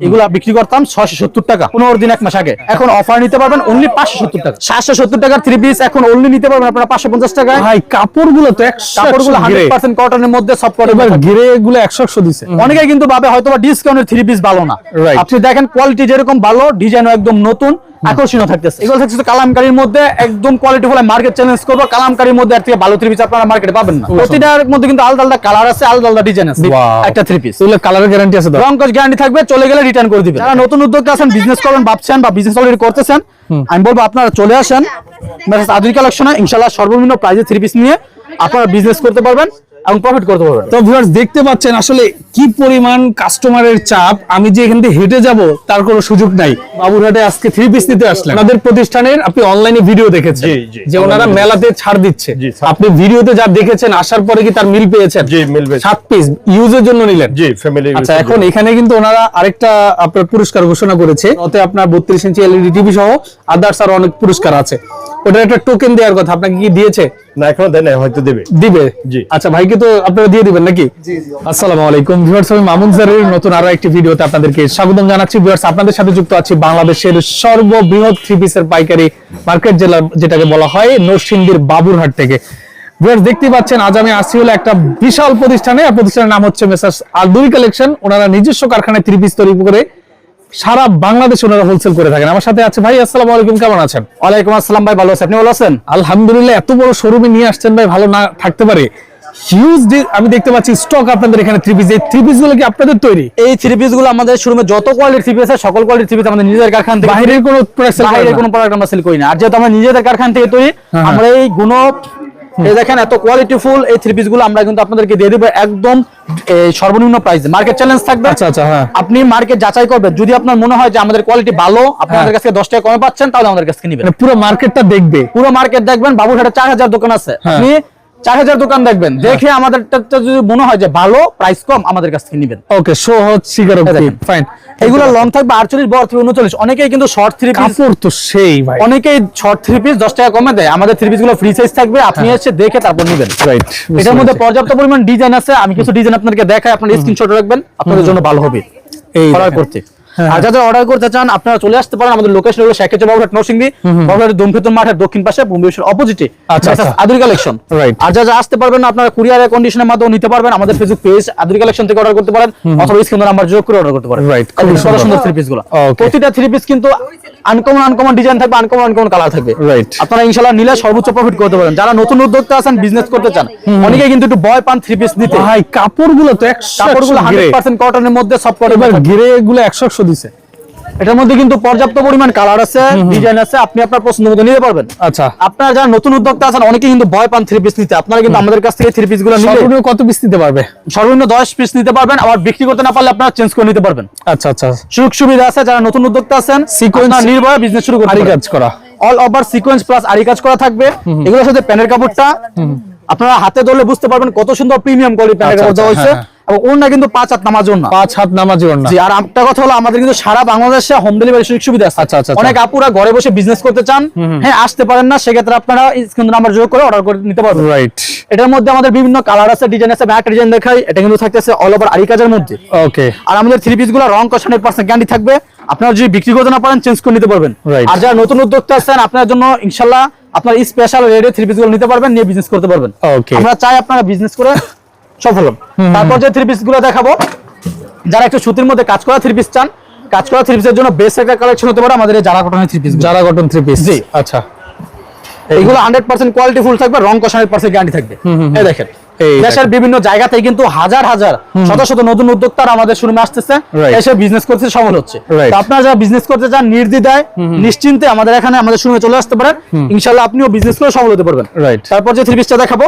এগুলা বিক্রি করতাম ছয়শো সত্তর টাকা। পনেরো দিন এক মাস আগে। এখন অফার নিতে পারবেন অনলি পাঁচশো সত্তর টাকা। সাতশো সত্তর টাকার থ্রি পিস এখন অনলি নিতে পারবেন আপনারা পাঁচশো পঞ্চাশ টাকায়। ভাই কাপড়গুলো তো একশো কাপড়গুলো একশো হান্ড্রেড পার্সেন্ট কটনের মধ্যে সব কটন গ্রে গুলো একশো একশো দিছে। অনেকে কিন্তু ভাবে হয়তো ডিসকাউন্টের থ্রি পিস ভালো না। আপনি দেখেন কোয়ালিটি যেরকম ভালো ডিজাইনও একদম নতুন আকর্ষণীয় থাকতেছে। এগুলো থাকছে কালামকারীর মধ্যে একদম কোয়ালিটি ফুল মার্কেট চ্যালেঞ্জ করব। কালামকারীর মধ্যে থেকে ভালো থ্রি পিস আপনারা মার্কেটে পাবেন না। প্রতিটার মধ্যে কিন্তু আলাদা আলাদা কালার আছে আলাদা আলাদা ডিজাইন আছে। একটা থ্রি পিস এগুলো কালারের গ্যারান্টি আছে তো? রং গ্যারান্টি থাকবে চলে গেলে রিটার্ন করে দিবেন। যারা নতুন উদ্যোক্তা আছেন বিজনেস করবেন ভাবছেন বা বিজনেস অলরেডি করতেছেন আমি বলব আপনারা চলে আসেন। মেসেজ আধুনিক কালেকশনে ইনশাআল্লাহ সর্বনিম্ন প্রাইজে থ্রি পিস নিয়ে আপনারা বিজনেস করতে পারবেন। এবং প্রফিট করতে পারবেন তো ভিউয়ার্স দেখতে পাচ্ছেন আসলে কি পরিমাণ কাস্টমারের চাপ আমি যে এখান থেকে হেঁটে যাব তার কোনো সুযোগ নাই। বাবুরহাটে আজকে থ্রি পিস নিতে আসলেন আমাদের প্রতিষ্ঠানের আপনি অনলাইনে ভিডিও দেখেছেন। যে ওনারা মেলাতে ছাড় দিচ্ছে। আপনি ভিডিওতে যা দেখেছেন আসার পরে কি তার মিল পেয়েছেন? জি, মিল পেয়েছি। সাত পিস ইউজের জন্য নিলেন। জি ফ্যামিলি আচ্ছা এখন এখানে কিন্তু ওনারা আরেকটা আপনার পুরস্কার ঘোষণা করেছে ওতে আপনার বত্রিশ ইঞ্চি এলইডি টিভি সহ আদার্স আর অনেক পুরস্কার আছে। ওটার একটা টোকেন দেওয়ার কথা আপনাকে কি দিয়েছে? না এখনও দেয় নাই হয়তো দেবে। দিবে? জি। আচ্ছা ভাইকে তো আপনারা দিয়ে দিবেন নাকি? আসসালামু আলাইকুম ভিউয়ার্স আমি মামুন স্যারের নতুন আরও একটি ভিডিওতে আপনাদেরকে স্বাগতম জানাচ্ছি। ভিউয়ার্স আপনাদের সাথে যুক্ত আছি বাংলাদেশের সর্ববৃহৎ থ্রি পিসের পাইকারি মার্কেট জেলা যেটাকে বলা হয় নরসিংদীর বাবুরহাট থেকে। ভিউয়ার্স দেখতে পাচ্ছেন আজ আমি আসছি হলো একটা বিশাল প্রতিষ্ঠানে প্রতিষ্ঠানের নাম হচ্ছে মেসার্স আলদুরি কালেকশন ওনারা নিজস্ব কারখানায় থ্রি পিস তৈরি করে সারা বাংলাদেশে ওনারা হোলসেল করে থাকেন। আমার সাথে আছে ভাই আসসালামু আলাইকুম কেমন আছেন? ওয়ালাইকুম আসসালাম ভাই ভালো আছেন আপনি ভালো আছেন? আলহামদুলিল্লাহ এত বড় শোরুমে নিয়ে আসছেন ভাই ভালো না থাকতে পারে। হিউজ আমি দেখতে পাচ্ছি স্টক আপনাদের এখানে থ্রি পিস এই থ্রি পিসগুলো কি আপনাদের তৈরি? এই থ্রি পিসগুলো আমাদের শোরুমে যত কোয়ালিটির থ্রি পিস আছে সকল কোয়ালিটির থ্রি পিস আমাদের নিজেদের কারখানা থেকে বাইরের কোনো প্রোডাক্ট বাইরে কোনো প্রোডাক্ট আমরা সেল করি না। আর যেহেতু আমরা নিজেদের কারখানা থেকে তৈরি হ্যাঁ। আমরা এই গুণ এই দেখেন এত কোয়ালিটি ফুল এই থ্রি পিসগুলো আমরা কিন্তু আপনাদেরকে দিয়ে দেবো একদম সর্বনিম্ন প্রাইসে মার্কেট চ্যালেঞ্জ থাকবে। আচ্ছা আচ্ছা হ্যাঁ। আপনি মার্কেট যাচাই করবেন। যদি আপনার মনে হয় যে আমাদের কোয়ালিটি ভালো আপনাদের কাছে দশ টাকা কমে পাচ্ছেন তাহলে আমাদের কাছে নিবেন। মানে পুরো মার্কেটটা দেখবে। পুরো মার্কেট দেখবেন বাবুঘাটে চার হাজার দোকান আছে। হ্যাঁ। আপনি চার হাজার দোকান দেখবেন। দেখে আমাদের যদি মনে হয় যে ভালো প্রাইস কম আমাদের কাছ থেকে নেবেন। ওকে সহজ স্বীকারোক্তি ফাইন এগুলো লং থাকবে আটচল্লিশ বড় থেকে উনচল্লিশ। অনেকেই কিন্তু শর্ট থ্রি পিস তো সেই ভাই। অনেকেই শর্ট থ্রি পিস দশ টাকা কমে দেয়। আমাদের থ্রি পিসগুলো ফ্রি সাইজ থাকবে। আপনি হ্যাঁ। এসে দেখে তারপর নেবেন। রাইট এটার মধ্যে পর্যাপ্ত পরিমাণ ডিজাইন আছে। আমি কিছু ডিজাইন আপনাদেরকে দেখাই। আপনার স্ক্রিনশট রাখবেন। আপনাদের জন্য ভালো হবে। এই করতে। আর যাদের অর্ডার করতে চান আপনারা চলে আসতে পারেন আমাদের লোকেশন হলো শেখেচা বাবুঘাট নরসিংদী। বাবুঘাটের দমফেতন মাঠের দক্ষিণ পাশে বোম্বেশ্বর অপোজিটে আচ্ছা, আচ্ছা। আদুরি কালেকশন. আর যারা আসতে পারবেন না আপনারা কুরিয়ারের কন্ডিশনের মাধ্যমে নিতে পারবেন। আমাদের ফেসবুক পেজ আদুরি কালেকশন থেকে অর্ডার করতে পারেন অথবা স্ক্রিন নাম্বার যোগ করে অর্ডার করতে পারেন। সুন্দর সুন্দর। থ্রি পিসগুলো। প্রতিটা থ্রি পিস কিন্তু আনকমন আনকমন ডিজাইন থাকবে আনকমন আনকমন কালার থাকবে. আপনারা ইনশাআল্লাহ নিলে সর্বোচ্চ প্রফিট করতে পারেন। যারা নতুন উদ্যোক্তা আছেন বিজনেস করতে চান অনেকে কিন্তু একটু ভয় পান থ্রি পিস নিতে। ভাই কাপড়গুলো তো একশো কাপড়গুলো একশো গ্রে হান্ড্রেড পার্সেন্ট কটনের মধ্যে সব এবার কটন গ্রে গুলো একশো একশো দিছে। এটার মধ্যে কিন্তু পর্যাপ্ত পরিমাণ কালার আছে ডিজাইন আছে আপনি আপনার পছন্দ মতো নিতে পারবেন। আচ্ছা। আপনারা যারা নতুন উদ্যোক্তা আছেন অনেকে কিন্তু ভয় পান থ্রি পিস নিতে। আপনারা কিন্তু আমাদের কাছ থেকে থ্রি পিসগুলো সর্বনিম্ন কত পিস দিতে পারবে? সর্বনিম্ন দশ পিস নিতে পারবেন। আবার বিক্রি করতে না পারলে আপনারা চেঞ্জ করে নিতে পারবেন। আচ্ছা আচ্ছা। সুযোগ সুবিধা আছে যারা নতুন উদ্যোক্তা আছেন সিকোয়েন্স নির্ভয়ে বিজনেস শুরু করতে পারেন। কাজ করা। অল ওভার সিকোয়েন্স প্লাস আরি কাজ করা থাকবে। এগুলোর সাথে প্যানের কাপড়টা আপনারা হাতে ধরলে বুঝতে পারবেন কত সুন্দর প্রিমিয়াম কোয়ালিটি প্যানের কাপড় দেওয়া আচ্ছা, হয়েছে। হ্যাঁ, এবং ওড়না কিন্তু পাঁচ হাত নামাজ ওড়না। পাঁচ হাত নামাজি জি আর একটা কথা হলো আমাদের কিন্তু সারা বাংলাদেশে হোম ডেলিভারি সুযোগ সুবিধা আছে। আচ্ছা, আচ্ছা, আচ্ছা। অনেক আপুরা ঘরে বসে বিজনেস করতে চান। হ্যাঁ আসতে পারেন না সেক্ষেত্রে আপনারা স্ক্রিন নাম্বার যোগ করে অর্ডার করে নিতে পারবেন। রাইট এটার মধ্যে আমাদের বিভিন্ন কালার আছে ডিজাইন আছে ব্যাক ডিজাইন দেখাই। এটা কিন্তু থাকতেছে অল ওভার আরি কাজের মধ্যে। ওকে আর আমাদের থ্রি পিসগুলো রং কষানোর পার্সেন্ট গ্যারান্টি থাকবে। আপনারা যদি বিক্রি করতে না পারেন চেঞ্জ করে নিতে পারবেন. আর যারা নতুন উদ্যোক্তা আছেন আপনার জন্য ইনশাল্লাহ আপনার স্পেশাল রেটে থ্রি পিসগুলো নিতে পারবেন নিয়ে বিজনেস করতে পারবেন. আমরা চাই আপনারা বিজনেস করে সফল হন তারপর যে থ্রি পিসগুলো দেখাবো যারা একটু সুতির মধ্যে কাজ করা থ্রি পিস চান কাজ করা থ্রি পিসের জন্য বেস্ট একটা কালেকশন হতে পারে আমাদের এই যারা কটনের থ্রি পিস যারা কটন থ্রি পিস জি। আচ্ছা। এইগুলো হান্ড্রেড পার্সেন্ট কোয়ালিটি ফুল থাকবে রং কষানোর পার্সেন্ট গ্যারান্টি থাকবে। এই দেখেন। দেশের বিভিন্ন কিন্তু হাজার হাজার শত শত নতুন উদ্যোক্তারা আমাদের শুরুমে আসতেছে এসে বিজনেস করতে সফল হচ্ছে। আপনারা যারা বিজনেস করতে চান নির্দ্বিধায় নিশ্চিন্তে আমাদের এখানে আমাদের শুরুমে চলে আসতে পারেন। ইনশাল্লাহ আপনিও বিজনেস করে সফল হতে পারবেন. তারপর যে থ্রি পিসটা দেখাবো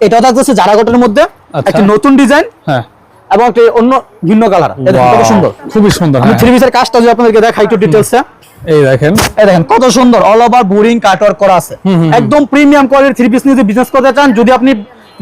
এটা থাকতেছে জারা কটনের মধ্যে। একটা নতুন ডিজাইন হ্যাঁ। এবং একটা অন্য ভিন্ন কালার। কত সুন্দর। খুবই সুন্দর আমি হ্যাঁ। থ্রি পিসের কাজটা যদি আপনাদেরকে দেখাই একটু ডিটেলসে এই দেখেন। এই দেখেন কত সুন্দর অল ওভার বোরিং কাটওয়ার্ক করা আছে। একদম প্রিমিয়াম কোয়ালিটির থ্রি পিস নিয়ে বিজনেস করতে চান যদি আপনি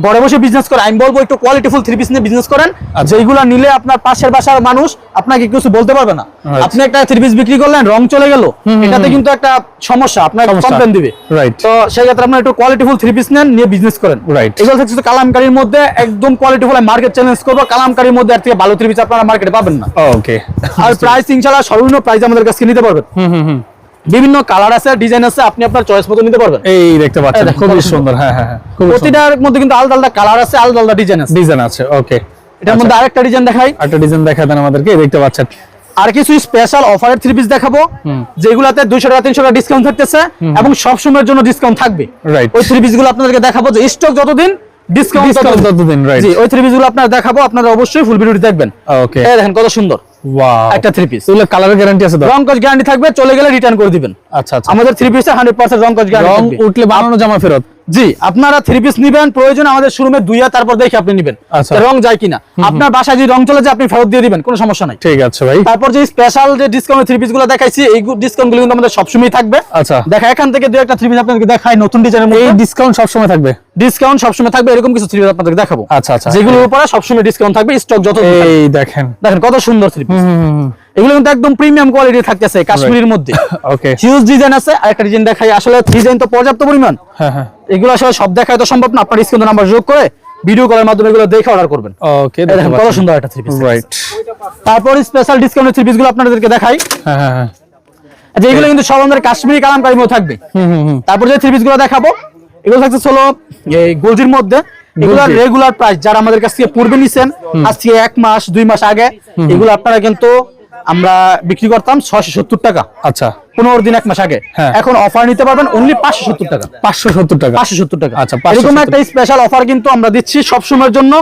ঘরে বসে বিজনেস করে আমি বলব একটু কোয়ালিটিফুল থ্রি পিস নিয়ে বিজনেস করেন। আচ্ছা। যেগুলো নিলে আপনার পাশের বাসার মানুষ আপনাকে কিছু বলতে পারবে না। আপনি একটা থ্রি পিস বিক্রি করলেন রং চলে গেল এটাতে কিন্তু একটা সমস্যা আপনার। কমপ্লেন দিবে। Right. তো সেই ক্ষেত্রে আপনার একটু কোয়ালিটিফুল থ্রি পিস নেন নিয়ে বিজনেস করেন। Right. এগুলো থাকছে কালামকারীর মধ্যে একদম কোয়ালিটিফুল আমি মার্কেট চ্যালেঞ্জ করব কালামকারীর মধ্যে আর থেকে ভালো থ্রি পিস আপনারা মার্কেটে পাবেন না। ওকে আর প্রাইস ইনশাআল্লাহ সর্বনিম্ন প্রাইস আমাদের কাছে নিতে পারবেন। হুম হুম হুম। বিভিন্ন কালার আছে ডিজাইন আছে আপনি আপনার চয়েস মতো নিতে পারবেন। এই দেখতে পাচ্ছেন খুবই সুন্দর হ্যাঁ হ্যাঁ হ্যাঁ প্রতিটার মধ্যে কিন্তু আলাদা আলাদা কালার আছে আলাদা আলাদা ডিজাইন আছে। ডিজাইন আছে ওকে এটার মধ্যে আরেকটা ডিজাইন দেখাই। একটা ডিজাইন দেখা দেন আমাদেরকে এই দেখতে পাচ্ছেন। আর কিছু স্পেশাল অফারের থ্রি পিস দেখাবো যেগুলাতে দুইশো টাকা তিনশো টাকা ডিসকাউন্ট থাকতেছে এবং সব সময়ের জন্য ডিসকাউন্ট থাকবে. ওই থ্রি পিসগুলো আপনাদেরকে দেখাবো যে স্টক যতদিন ডিসকাউন্ট ততদিন, ওই থ্রি পিসগুলো আপনারা দেখাবো আপনারা অবশ্যই ফুল ভিডিওটি দেখবেন। ওকে এই দেখেন কত সুন্দর। ওয়াও একটা থ্রি পিস এগুলো কালারের গ্যারান্টি আছে রং কস গ্যারান্টি থাকবে চলে গেলে রিটার্ন করে দিবেন। আচ্ছা আচ্ছা। আমাদের থ্রি পিসে রং কস রং উঠলে বানানো জামা ফেরত। জি আপনারা থ্রি পিস নিবেন প্রয়োজন আমাদের শোরুমে দুইয়া তারপর দেখে আপনি নিবেন আচ্ছা। রং যায় কিনা। আপনার বাসায় যদি রং চলে যায় আপনি ফেরত দিয়ে দিবেন কোনো সমস্যা নাই। ঠিক আছে ভাই। তারপর যে স্পেশাল যে ডিসকাউন্ট থ্রি পিসগুলো দেখাইছি এই ডিসকাউন্টগুলো কিন্তু আমাদের সবসময় থাকবে। আচ্ছা। দেখা এখান থেকে দু একটা থ্রি পিস আপনাদেরকে দেখাই নতুন ডিজাইনের এই ডিসকাউন্ট সবসময় থাকবে? ডিসকাউন্ট সবসময় থাকবে এরকম কিছু থ্রি পিস আপনাদেরকে দেখাবো। আচ্ছা আচ্ছা। যেগুলোর উপরে সবসময় ডিসকাউন্ট থাকবে স্টক যত এই দেখেন। দেখেন কত সুন্দর থ্রি পিস এগুলো কিন্তু একদম প্রিমিয়াম কোয়ালিটি থাকতেছে কাশ্মীরের মধ্যে। ওকে হিউজ ডিজাইন আছে আর একটা ডিজাইন দেখাই। আসলে ডিজাইন তো পর্যাপ্ত পরিমাণ। হ্যাঁ হ্যাঁ। এগুলো আসলে সব দেখায় তো সম্ভব না আপনার স্ক্রিন নাম্বার যোগ করে ভিডিও কলের মাধ্যমে এগুলো দেখে অর্ডার করবেন। ওকে দেখেন কত সুন্দর একটা থ্রি পিস রাইট তারপর স্পেশাল ডিসকাউন্টের থ্রি পিসগুলো আপনাদেরকে দেখাই। হ্যাঁ হ্যাঁ হ্যাঁ। যে এগুলো কিন্তু সব আমাদের কাশ্মীরি কালামকারীর মধ্যে থাকবে। হুম হুম হুম। তারপর যে থ্রি পিসগুলো দেখাবো এগুলো থাকছে হলো এই গোলজির মধ্যে। এগুলো রেগুলার প্রাইস যারা আমাদের কাছ থেকে পূর্বে নিছেন আজ থেকে এক মাস দুই মাস আগে এগুলো আপনারা কিন্তু আমরা বিক্রি করতাম ছশো সত্তর টাকা। আচ্ছা। পনেরো দিন এক মাস আগে। হ্যাঁ। এখন অফার নিতে পারবেন অনলি পাঁচশো সত্তর টাকা। পাঁচশো সত্তর টাকা। পাঁচশো সত্তর টাকা। আচ্ছা, এরকম একটা স্পেশাল অফার কিন্তু আমরা দিচ্ছি সবসময়ের জন্য।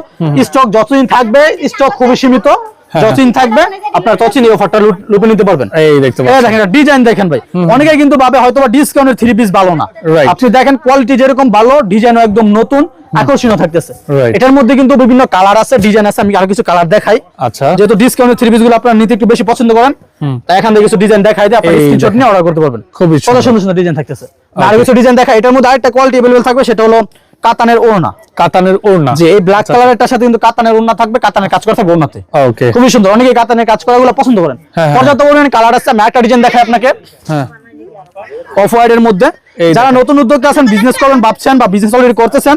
স্টক যতদিন থাকবে স্টক খুবই সীমিত। যতদিন থাকবে আপনার ততদিন এই অফারটা লুপে নিতে পারবেন এই দেখতে এই পাচ্ছেন দেখেন ডিজাইন দেখেন ভাই অনেকে কিন্তু ভাবে হয়তো ডিসকাউন্টের থ্রি পিস ভালো না Right. আপনি দেখেন কোয়ালিটি যেরকম ভালো ডিজাইনও একদম নতুন আকর্ষণীয় থাকতেছে Right. এটার মধ্যে কিন্তু বিভিন্ন কালার আছে ডিজাইন আছে আমি আরো কিছু কালার দেখাই আচ্ছা যেহেতু ডিসকাউন্টের থ্রি পিস গুলো আপনারা নিতে একটু বেশি পছন্দ করেন তাই এখান থেকে কিছু ডিজাইন দেখাই দিয়ে আপনি এই স্ক্রিনশট দেখেন। নিয়ে অর্ডার করতে পারবেন খুবই কত সুন্দর। সুন্দর সুন্দর ডিজাইন থাকতেছে আর কিছু ডিজাইন দেখা এটার মধ্যে আরেকটা কোয়ালিটি अवेलेबल থাকবে সেটা হলো কাতানের ওড়না। কাতানের ওড়না। যে এই ব্ল্যাক কালারেরটার সাথে কিন্তু কাতানের ওড়না থাকবে কাতানের কাজ করা থাকবে ওড়নাতে। ওকে খুবই সুন্দর। অনেকে কাতানের কাজ করা গুলো পছন্দ করেন। পর্যাপ্ত পরিমাণে কালার আছে। আমি একটা ডিজাইন দেখাই আপনাকে। হ্যাঁ। অফ হোয়াইট এর মধ্যে যারা নতুন উদ্যোক্তা আছেন বিজনেস করবেন ভাবছেন বা বিজনেস অলরেডি করতেছেন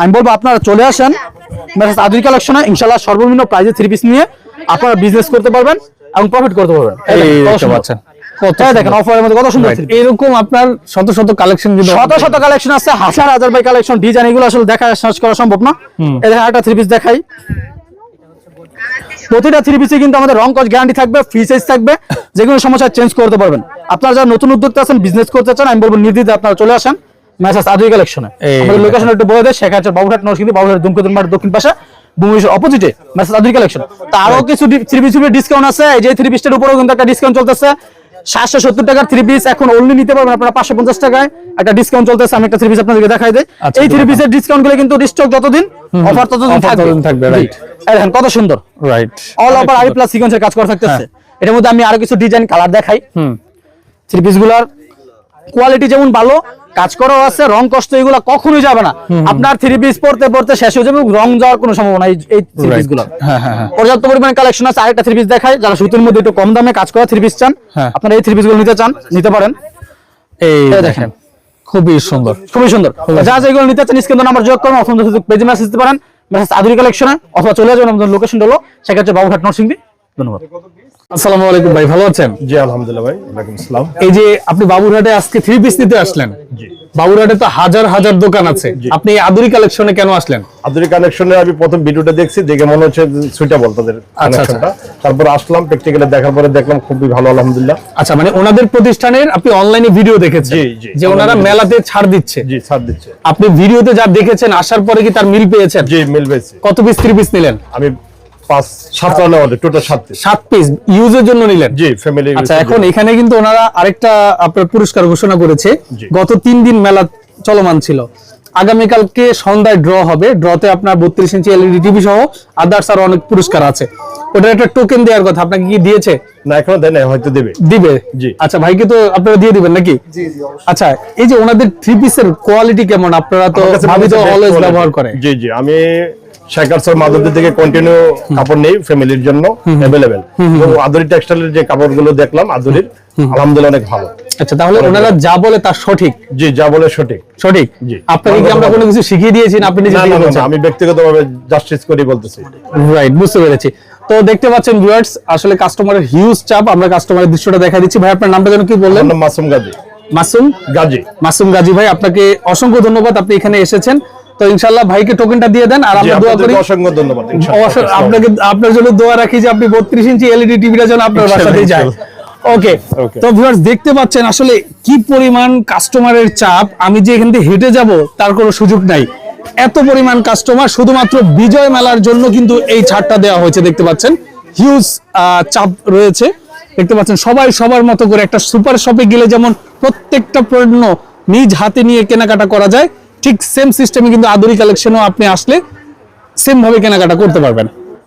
আমি বলব আপনারা চলে আসেন। মেসেজ আদুরি কালেকশনে ইনশাআল্লাহ সর্বনিম্ন প্রাইজে থ্রি পিস নিয়ে আপনারা বিজনেস করতে পারবেন এবং প্রফিট করতে পারবেন। এই দেখতে পাচ্ছেন। দেখেন অফ মধ্যে কত সুন্দর Right. three piece। এরকম আপনার শত শত কালেকশন শত শত কালেকশন আছে হাজার হাজার বাই কালেকশন ডিজাইন এগুলো আসলে দেখা সার্চ করা সম্ভব না। এই একটা থ্রি পিস দেখাই। প্রতিটা থ্রি পিসে কিন্তু আমাদের রং কস গ্যারান্টি থাকবে ফ্রি সাইজ থাকবে যে কোনো সমস্যা চেঞ্জ করতে পারবেন। আপনারা যারা নতুন উদ্যোক্তা আছেন বিজনেস করতে চান আমি বলব নির্দিতে আপনারা চলে আসেন মেসাজ আদুই কালেকশনে আমাদের লোকেশন একটু বলে দেয় শেখা বাবুঘাট নরসিংদী বাবুঘাট দুমকুতুর মাঠ দক্ষিণ পাশে ভুবনেশ্বর অপোজিটে মেসাজ আদুই কালেকশন তা আরও কিছু থ্রি পিস ডিসকাউন্ট আছে এই যে থ্রি পিসটার উপরেও কিন্তু একটা ডিসকাউন্ট চলতেছে। সাতশো সত্তর টাকার থ্রি পিস এখন অনলি নিতে পারবেন আপনারা পাঁচশো পঞ্চাশ টাকায়। একটা ডিসকাউন্ট চলতেছে আমি একটা থ্রি পিস আপনাদেরকে দেখাই দেয় আচ্ছা, এই থ্রি পিসের ডিসকাউন্টগুলো কিন্তু স্টক যতদিন অফার ততদিন থাকবে। right. দেখেন কত সুন্দর। Right all over I plus সিকোয়েন্সের কাজ করা থাকতেছে। এটার মধ্যে আমি আরও কিছু ডিজাইন কালার দেখাই। হুম। থ্রি পিসগুলার কোয়ালিটি যেমন ভালো কাজ করাও আছে রং কষ্ট এগুলো কখনোই যাবে না। আপনার থ্রি পিস পড়তে পড়তে শেষ হয়ে যাবে রং যাওয়ার কোনো সম্ভাবনা এই- থ্রি পিসগুলো পর্যাপ্ত পরিমাণে কালেকশন আছে আরেকটা থ্রি পিস দেখায় যারা সুতির মধ্যে একটু কম দামে কাজ করা থ্রি পিস চান হ্যাঁ। আপনারা এই থ্রি পিসগুলো নিতে চান নিতে পারেন। এই দেখেন। খুবই সুন্দর। খুবই সুন্দর। যা যেগুলো নিতে চান স্ক্রিন নাম্বার যোগ করুন অথবা পেজে মেসেজ দিতে পারেন। মেসেজ কালেকশনে অথবা চলে যাবেন আমাদের লোকেশন হলো সেক্ষেত্রে বাবুঘাট নরসিংদী। ধন্যবাদ। আসসালামু আলাইকুম ভাই ভালো আছেন? জি আলহামদুলিল্লাহ ভাই ওয়ালাইকুম আসসালাম। এই যে আপনি বাবুরহাটে আজকে থ্রি পিস নিতে আসলেন। জি। বাবুরহাটে তো হাজার হাজার দোকান আছে। আপনি এই আদুরি কালেকশনে কেন আসলেন? আধুনিক কানেকশনে আমি প্রথম ভিডিওটা দেখছি দেখে মনে হচ্ছে সুইটেবল তাদের আচ্ছা। তারপর আসলাম প্র্যাকটিক্যালি দেখার পরে দেখলাম খুবই ভালো আলহামদুলিল্লাহ। আচ্ছা মানে ওনাদের প্রতিষ্ঠানের আপনি অনলাইনে ভিডিও দেখেছেন জি, জি। যে ওনারা মেলাতে ছাড় দিচ্ছে। জি ছাড় দিচ্ছে। আপনি ভিডিওতে যা দেখেছেন আসার পরে কি তার মিল পেয়েছেন? জি মিল পেয়েছি। কত পিস থ্রি পিস নিলেন? আমি পাঁচ সাত রানে অর্ডার টোটাল সাত সাত পিস ইউজের জন্য নিলেন? জি ফ্যামিলি আচ্ছা এখন এখানে কিন্তু ওনারা আরেকটা আপনার পুরস্কার ঘোষণা করেছে। গত তিন দিন মেলা চলমান ছিল। আগামীকালকে সন্ধ্যায় ড্র হবে। ড্রতে আপনার বত্রিশ ইঞ্চি এলইডি টিভি সহ আদার্স আর অনেক পুরস্কার আছে। ওটার একটা টোকেন দেওয়ার কথা আপনাকে কি দিয়েছে? না এখনও দেয় নাই হয়তো দেবে। দিবে? জি। আচ্ছা ভাইকে তো আপনারা দিয়ে দিবেন নাকি? আচ্ছা এই যে ওনাদের থ্রি পিসের কোয়ালিটি কেমন? আপনারা তো ভাবি তো অলওয়েজ ব্যবহার করে। জি জি আমি শেখার স্যার থেকে কন্টিনিউ কাপড় নেই ফ্যামিলির জন্য অ্যাভেলেবেল তো আদরি টেক্সটাইলের যে কাপড়গুলো দেখলাম আদরির আলহামদুলিল্লাহ অনেক ভালো। আচ্ছা তাহলে ওনারা যা বলে তা সঠিক? জি যা বলে সঠিক। সঠিক? জি। আপনাকে কি আমরা কোনো কিছু শিখিয়ে দিয়েছি আপনি নিজে না থেকে না, না, বলছেন? আমি ব্যক্তিগতভাবে জাস্টিস করি বলতেছি। রাইট বুঝতে পেরেছি। তো দেখতে পাচ্ছেন ভিউয়ার্স আসলে কাস্টমারের হিউজ চাপ আমরা কাস্টমারের দৃশ্যটা দেখা দিচ্ছি। ভাই আপনার নামটা যেন কি বললেন? মাসুম গাজী। মাসুম? গাজী। মাসুম গাজী ভাই আপনাকে অসংখ্য ধন্যবাদ আপনি এখানে এসেছেন। তো ইনশাল্লাহ ভাইকে টোকেনটা দিয়ে দেন আর আমরা দোয়া করি। অসংখ্য ধন্যবাদ। আপনাকে আপনার জন্য দোয়া রাখি যে আপনি বত্রিশ ইঞ্চি এলইডি টিভিটা যেন আপনার বাসাতেই যায়। ওকে তো ভিউয়ার্স দেখতে পাচ্ছেন আসলে কি পরিমাণ কাস্টমারের চাপ? আমি যে এখান থেকে হেঁটে যাব তার কোনো সুযোগ নাই। এত পরিমাণ কাস্টমার শুধুমাত্র বিজয় মেলার জন্য কিন্তু এই ছাড়টা দেওয়া হয়েছে দেখতে পাচ্ছেন। হিউজ চাপ রয়েছে। দেখতে পাচ্ছেন সবাই সবার মতো করে একটা সুপার শপে গেলে যেমন প্রত্যেকটা পণ্য নিজ হাতে নিয়ে কেনাকাটা করা যায় ঠিক সেম সিস্টেমে কিন্তু আদুরি কালেকশনও আপনি আসলে সেমভাবে কেনাকাটা করতে পারবেন।